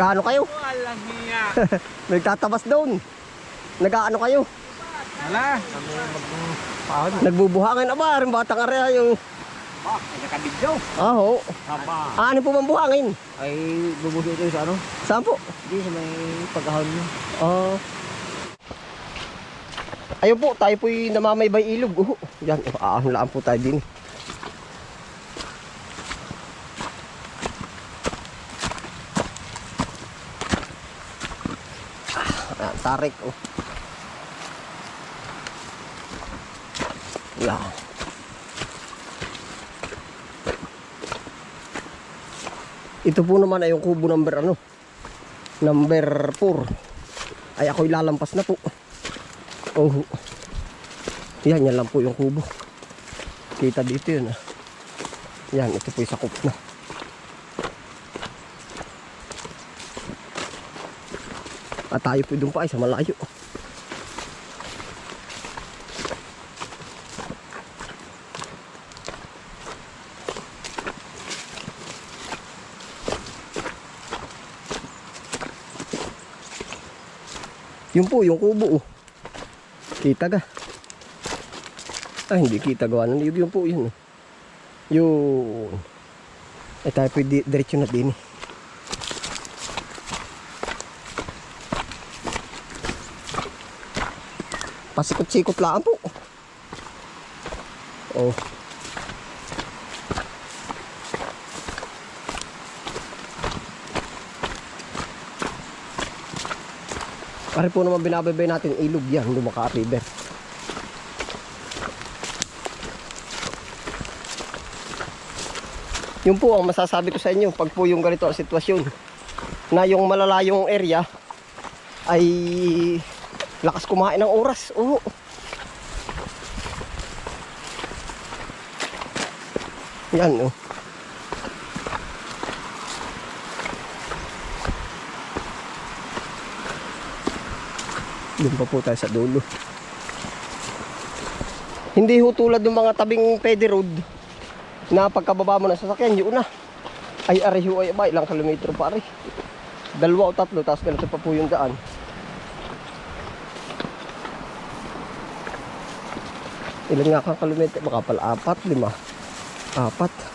Kaano kayo? Walang hiya. Nagtatabas doon. Nag-ano kayo? Wala. Pahod. Nagbubuhangin aba, rin batang area yung... Ba, nakabidyo. Aho. Haba. Ah, ano po bang buhangin? Ay, bubuhi ito sa ano? Saan po? Hindi sa may pagkahon mo. Ah. ayun po, tayo po'y namamaybay ilog. Uh, yan, aahon po tayo din. Ah, tarik. Oh. Yan. Ito po naman ay yung kubo number ano? Number 4 ay ako'y lalampas na po. Oh. Yan, yan lang po yung kubo. Kita dito yun. Ah. Yan, ito po yung sakop na. At tayo po doon pa ay sa malayo. Yun po, yung kubo. Oh. Kita ka. Ay, hindi kita gawa ng niyog. Yun po, yun. oh. Yun. Ay, tayo pwede diretso na din. eh. Pasikot-sikot lang po. Oh. Pare po naman binabaybay natin ilog yan, lumaka river. Yun po ang masasabi ko sa inyo pag po yung ganito ang sitwasyon na yung malalayong area ay lakas kumain ng oras. Oo. Yan oh. Doon pa po tayo sa dulo. Hindi ho tulad ng mga tabing pede road na pagkababa mo ng sasakyan, yun na. Ay, ari ho ay ba, ilang kilometro pa ari. Dalawa o tatlo, tapos ganito pa po yung daan. Ilan nga ka kilometro? Baka pala apat, lima. Apat.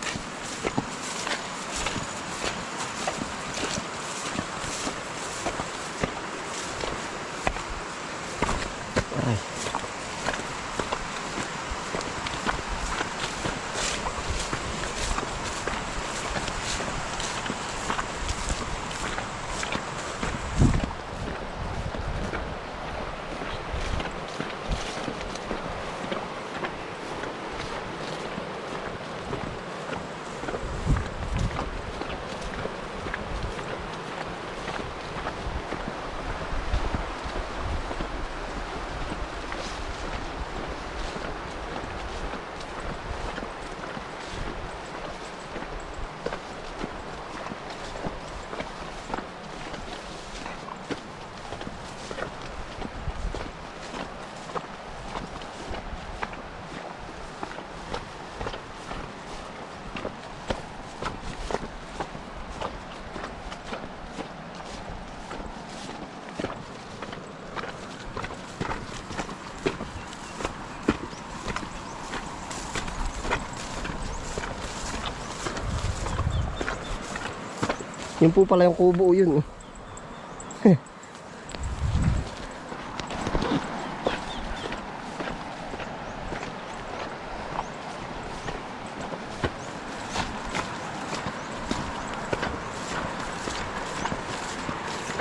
Yun po pala yung kubo yun.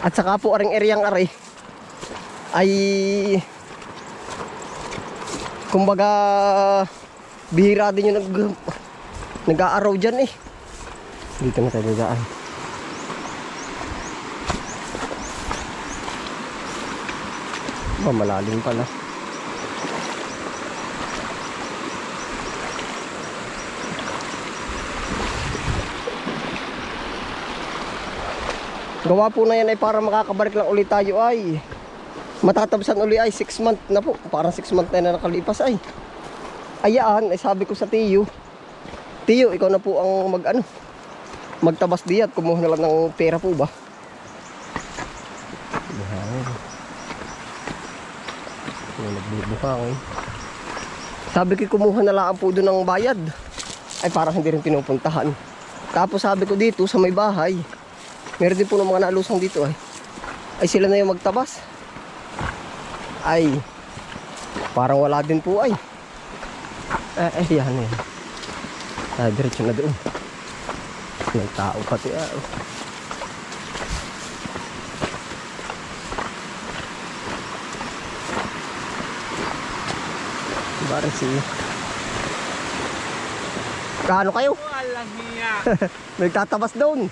At saka po aring eryang ari ay kumbaga bihira din yung nag nag-aaraw dyan eh. Dito na tayo gagaan. Ba, malalim pala. Gawa po na yan ay para makakabalik lang ulit tayo ay matatabasan uli ay 6 month na po. Parang 6 month na na nakalipas ay. Ayaan, ay sabi ko sa Tiyo. Tiyo, ikaw na po ang mag ano, magtabas diyan. Kumuha na lang ng pera po ba? May nagbubuhangin. Sabi ko kumuha na lang po doon ng bayad. Ay parang hindi rin pinupuntahan. Tapos sabi ko dito sa may bahay. Meron din po ng mga nalusong dito ay. Ay sila na yung magtabas. Ay. Parang wala din po ay. Eh, eh yan eh. Ah, diretso na doon. May tao pati ah. oh. Parang si... Kaano kayo? Walang hiya. Nagtatabas doon.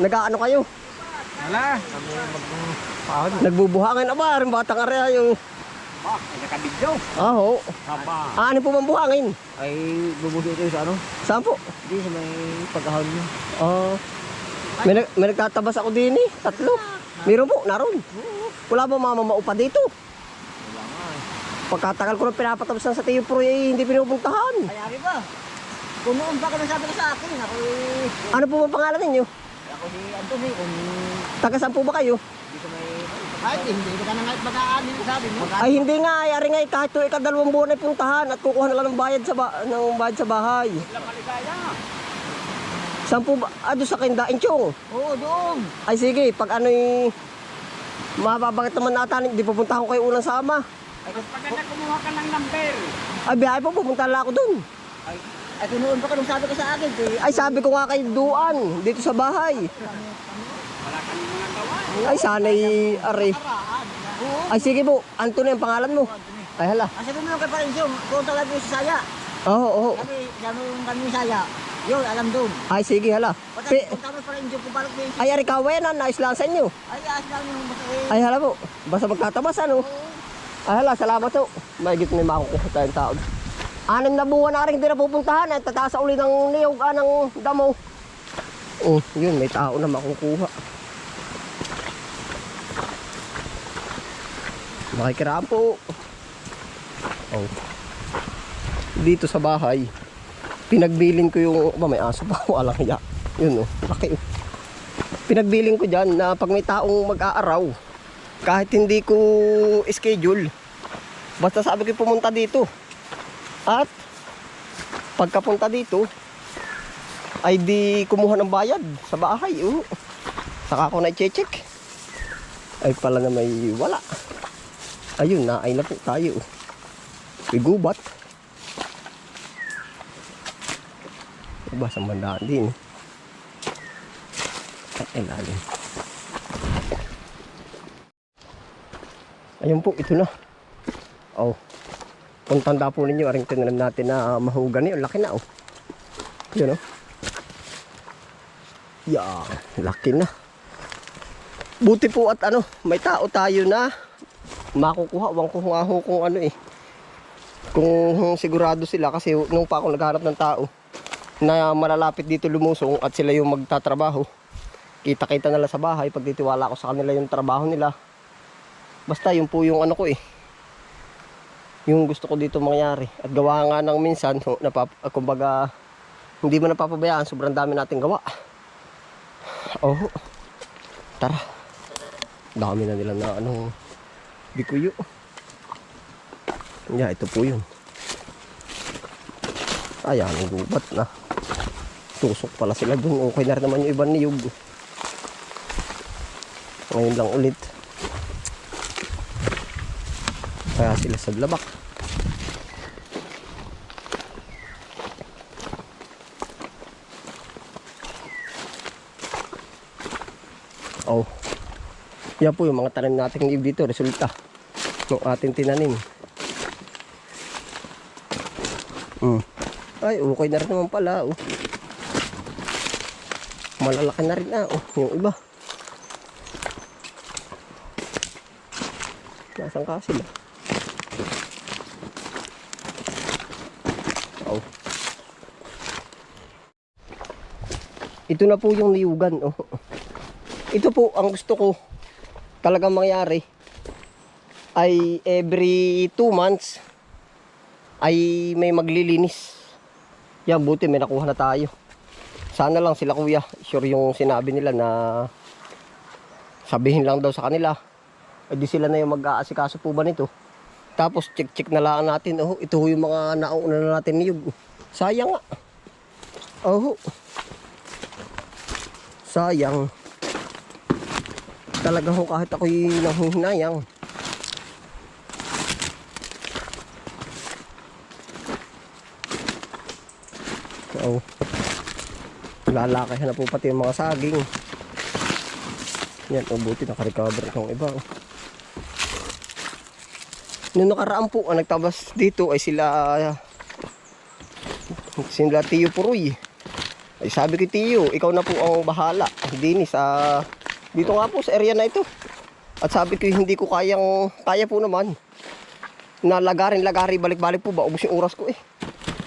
Nag-ano kayo? Wala. Nagbubuhangin. Aba, rin batang area yung... Ah, nakabidyo. Ah, oo. Haba. Ah, ano po bang buhangin? Ay bubuso ito sa ano? Saan po? Di sa may pag-ahon nyo. Ah, may, nag- may nagtatabas ako din eh. Tatlo. Meron po, naroon. Wala ba mama maupa dito? Eh. Pagkatagal ko na pinapatabas na sa Tiyo Pro eh, hindi pinupuntahan. Ay, ari ba? Kung noon pa ka nagsabi ka sa akin, ako eh. Ano po bang pangalan ninyo? Ako si Anthony, kung Taga saan po ba kayo? di sa may... Kahit hindi ka na nga mag-aan yung sabi mo. Ay hindi nga, yari nga eh, kahit to ikadalawang buwan ay puntahan at kukuha na lang ng bayad sa, ba- ng bayad sa bahay. Walang maligaya. Saan po ba? Ah, doon sa Kindain Chong. Oo, doon. Ay sige, pag ano'y mababangat naman natin, hindi pupunta ko kayo unang sama. Ay, pagka kumuha ka ng number. Ay biyahe po, pupunta lang ako doon. Ay, ay kung noon pa ka nung sabi ka sa akin, eh, Ay sabi ko nga kay Duan, dito sa bahay. wala kang mga gawa. Ay sana'y are. Ay sige po, Anthony ang pangalan mo. Ay hala. Ang sabi mo lang kay Parencio, kung talaga yung sa Saya. Oo, oo. Kami, sabi yung kami sa Saya. Yun, alam doon. Ay sige hala. Pati, kung tama Parencio, kung balak mo yung... ay ari kawayan, ayos lang sa inyo. Ay, ayos lang yung masakit. Ay hala po, basta magtatabas ano. Oo. Ay hala, salamat po. Mahigit may makukuha tayong tao. Anim na buwan na rin hindi na pupuntahan. Ay tataas sa uli ng niyog, ah, ng damo. Oh, yun, may tao na makukuha. Makikiraan po. Oh. Dito sa bahay, pinagbilin ko yung, ba may aso pa ako, alang hiya. Yun oh, laki oh. Pinagbilin ko dyan na pag may taong mag-aaraw, kahit hindi ko schedule, basta sabi ko pumunta dito. At pagkapunta dito, ay di kumuha ng bayad sa bahay. Oh. Saka ako na i-check. Ay pala na may wala. Ayun na, ay na po tayo. May gubat. Diba, sa din. Ay, ilalim. Ayun po, ito na. Oh. Kung tanda po ninyo, aring tinanim natin na mahugan yun. Laki na, oh. Yun, oh. Yeah, laki na. Buti po at ano, may tao tayo na makukuha. Wang ko ho kung ano eh. Kung sigurado sila kasi nung pa ako naghanap ng tao na malalapit dito lumusong at sila yung magtatrabaho. Kita-kita nila sa bahay pag ditiwala ko sa kanila yung trabaho nila. Basta yun po yung ano ko eh. Yung gusto ko dito mangyari. At gawa nga ng minsan, ah, kumbaga, hindi mo napapabayaan, sobrang dami nating gawa. Oh, tara. Dami na nila na ano, bikuyo. Yeah, ito po yun. Ayan, gubat na. Tusok pala sila dun. Okay na rin naman yung ibang niyog. Ngayon lang ulit. Kaya sila sa labak. Oh. Yan po yung mga tanim nating niyog dito. Resulta ng ating tinanim. Mm. Ay, okay na rin naman pala. Oh. Malalaki na rin na. Oh, yung iba. Nasaan ka sila? Oh. Ito na po yung niyugan. Oh. Ito po ang gusto ko talagang mangyari ay every 2 months ay may maglilinis. Yan, buti may nakuha na tayo. Sana lang sila kuya, sure yung sinabi nila na sabihin lang daw sa kanila. Ay di sila na yung mag-aasikaso po ba nito? Tapos check-check na lang natin. Oh, ito yung mga nauna na natin niyog. Sayang nga. Oh. Sayang. Talaga ho kahit ako'y nanghihinayang. Oh. Lalaki na po pati yung mga saging. Yan, oh, buti nakarecover itong iba. Oh. Noong nakaraan po, ang nagtabas dito ay sila sila Tiyo Puroy. Ay sabi ko Tiyo, ikaw na po ang bahala. Hindi ni sa dito nga po sa area na ito. At sabi ko hindi ko kayang kaya po naman. Na lagarin lagari balik-balik po ba ubos yung oras ko eh.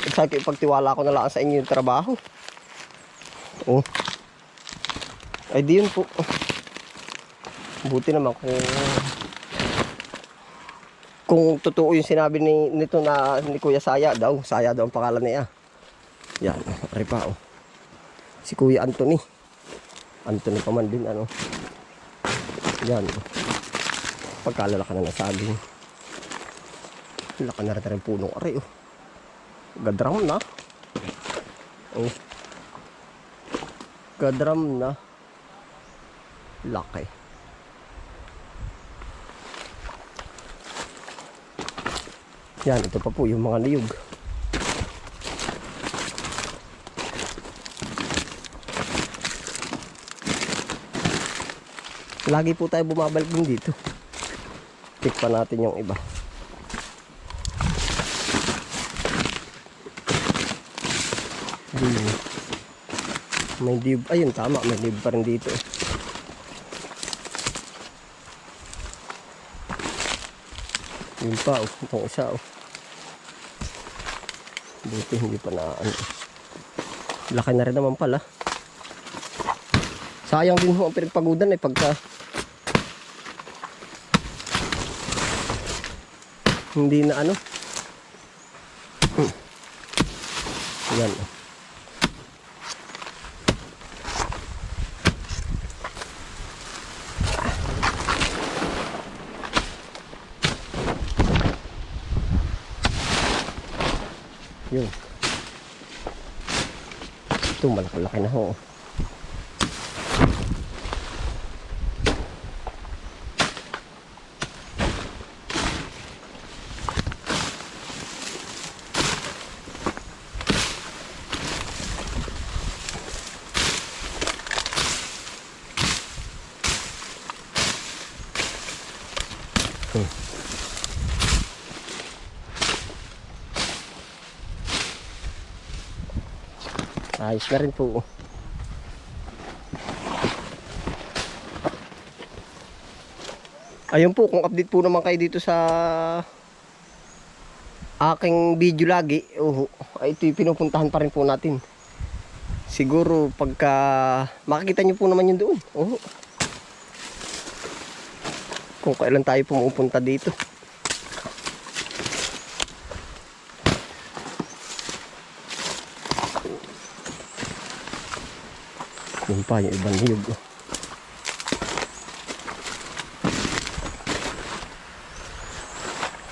At sabi ko ipagtiwala ko na lang sa inyo yung trabaho. Oh. Ay di yun po. Buti naman kung kung totoo yung sinabi ni nito na ni Kuya Saya daw, Saya daw ang pangalan niya. Yan, ari pa oh. Si Kuya Anthony. Anthony pa man din ano. Yan. oh. Pagkalala ka na ng saging. Laka na rin punong ari oh. Gadram na. Oh. Gadram na. Laki. Yan, ito pa po yung mga niyog. Lagi po tayo bumabalik din dito. Check pa natin yung iba. Ayun. May diyog. Ayun, tama. May diyog pa rin dito. Yun pa, oh. Itong isa, oh. Buti hindi pa na, ano. Laki na rin naman pala. Sayang din ho ang pinagpagudan eh pagka hindi na ano. Hmm. Yan. oh. Yun. Ito malaki-laki na ho. Ayos na rin po. Ayun po, kung update po naman kayo dito sa aking video lagi, oh, ay ito yung pinupuntahan pa rin po natin. Siguro pagka makikita nyo po naman yun doon. Oh. Kung kailan tayo pumupunta dito. Yun pa, yung ibang niyog.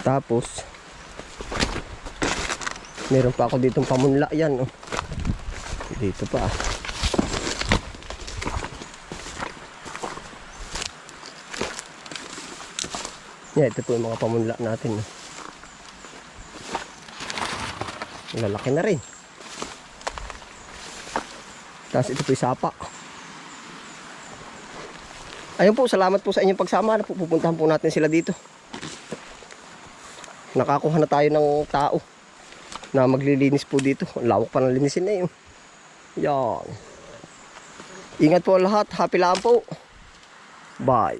Tapos, meron pa ako ditong pamunla yan. Oh. Dito pa. ah. Yeah, ito po yung mga pamunla natin. oh. Lalaki na rin. Tapos ito po yung sapa. Ayun po, salamat po sa inyong pagsama. Ano po, Pupuntahan po natin sila dito. Nakakuha na tayo ng tao na maglilinis po dito. Lawak pa ng linisin na yun. Yan. Ingat po lahat. Happy lang po. Bye.